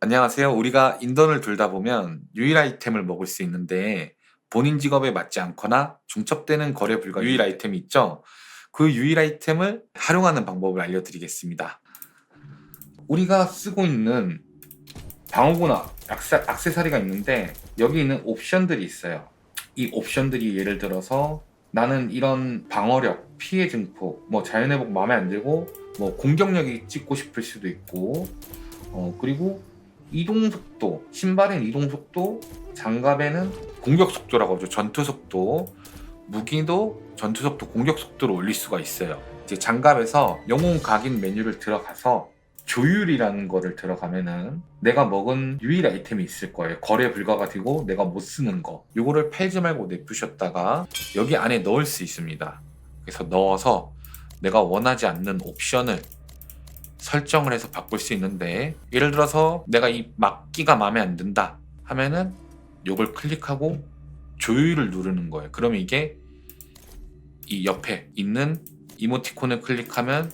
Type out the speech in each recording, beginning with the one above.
안녕하세요. 우리가 인턴을 돌다 보면 유일 아이템을 먹을 수 있는데 본인 직업에 맞지 않거나 중첩되는 거래 불가 유일 아이템이 있죠. 그 유일 아이템을 활용하는 방법을 알려드리겠습니다. 우리가 쓰고 있는 방어구나 악세, 악세사리가 있는데 여기 있는 옵션들이 있어요. 이 옵션들이 예를 들어서 나는 이런 방어력, 피해 증폭, 뭐 자연회복 마음에 안 들고 뭐 공격력이 찍고 싶을 수도 있고 어 그리고 이동 속도, 신발엔 이동 속도, 장갑에는 공격 속도라고 하죠. 전투 속도, 무기도 전투 속도, 공격 속도를 올릴 수가 있어요. 이제 장갑에서 영웅 각인 메뉴를 들어가서 조율이라는 거를 들어가면은 내가 먹은 유일 아이템이 있을 거예요. 거래 불가가 되고 내가 못 쓰는 거. 요거를 팔지 말고 내부셨다가 여기 안에 넣을 수 있습니다. 그래서 넣어서 내가 원하지 않는 옵션을 설정을 해서 바꿀 수 있는데 예를 들어서 내가 이 막기가 마음에 안 든다 하면은 요걸 클릭하고 조율을 누르는 거예요. 그러면 이게 이 옆에 있는 이모티콘을 클릭하면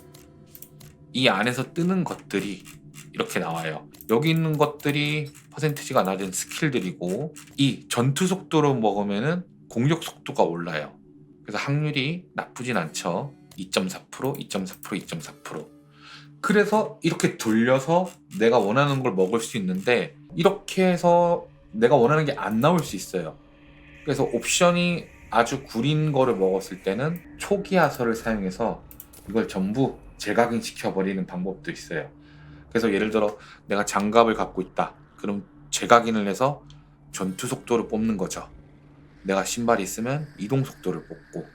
이 안에서 뜨는 것들이 이렇게 나와요. 여기 있는 것들이 퍼센티지가 낮은 스킬들이고 이 전투 속도로 먹으면은 공격 속도가 올라요. 그래서 확률이 나쁘진 않죠. 2.4%, 2.4%, 2.4%. 그래서 이렇게 돌려서 내가 원하는 걸 먹을 수 있는데 이렇게 해서 내가 원하는 게 안 나올 수 있어요. 그래서 옵션이 아주 구린 거를 먹었을 때는 초기 하설을 사용해서 이걸 전부 재각인시켜 버리는 방법도 있어요. 그래서 예를 들어 내가 장갑을 갖고 있다. 그럼 재각인을 해서 전투 속도를 뽑는 거죠. 내가 신발이 있으면 이동 속도를 뽑고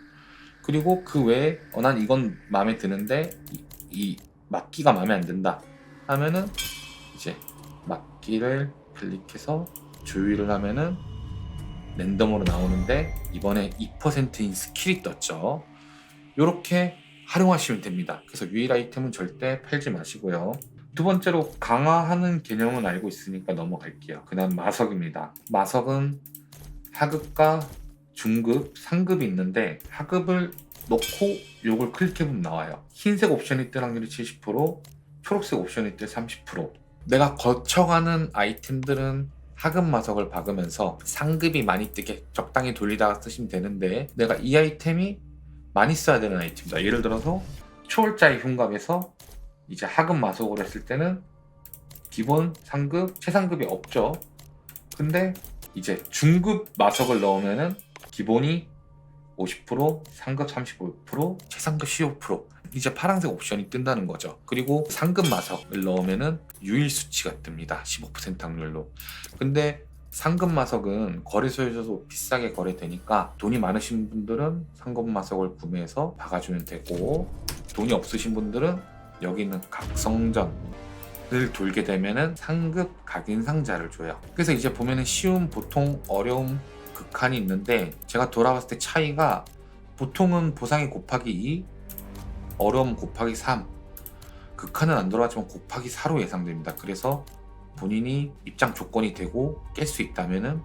그리고 그 외에 어, 난 이건 마음에 드는데 이, 이 막기가 마음에 안 든다 하면은 이제 막기를 클릭해서 조율을 하면은 랜덤으로 나오는데 이번에 2%인 스킬이 떴죠. 이렇게 활용하시면 됩니다. 그래서 유일 아이템은 절대 팔지 마시고요. 두 번째로 강화하는 개념은 알고 있으니까 넘어갈게요. 그다음 마석입니다. 마석은 하급과 중급, 상급이 있는데 하급을 넣고 요걸 클릭해보면 나와요. 흰색 옵션이 뜰 확률이 70%, 초록색 옵션이 뜰 30%. 내가 거쳐가는 아이템들은 하급 마석을 박으면서 상급이 많이 뜨게 적당히 돌리다가 쓰시면 되는데 내가 이 아이템이 많이 써야 되는 아이템이다. 예를 들어서 초월자의 흉갑에서 이제 하급 마석으로 했을 때는 기본 상급, 최상급이 없죠. 근데 이제 중급 마석을 넣으면은 기본이 50%, 상급 35%, 최상급 15% 이제 파란색 옵션이 뜬다는 거죠. 그리고 상급 마석을 넣으면은 유일 수치가 뜹니다. 15% 확률로. 근데 상급 마석은 거래소에서도 비싸게 거래되니까 돈이 많으신 분들은 상급 마석을 구매해서 박아주면 되고 돈이 없으신 분들은 여기 있는 각성전을 돌게 되면은 상급 각인 상자를 줘요. 그래서 이제 보면은 쉬움, 보통, 어려움, 극한이 있는데 제가 돌아봤을 때 차이가 보통은 보상이 곱하기 2, 어려움 곱하기 3, 극한은 안 돌아가지만 곱하기 4로 예상됩니다. 그래서 본인이 입장 조건이 되고 깰 수 있다면은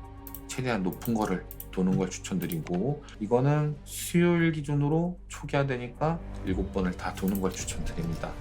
최대한 높은 거를 도는 걸 추천드리고 이거는 수요일 기준으로 초기화 되니까 7번을 다 도는 걸 추천드립니다.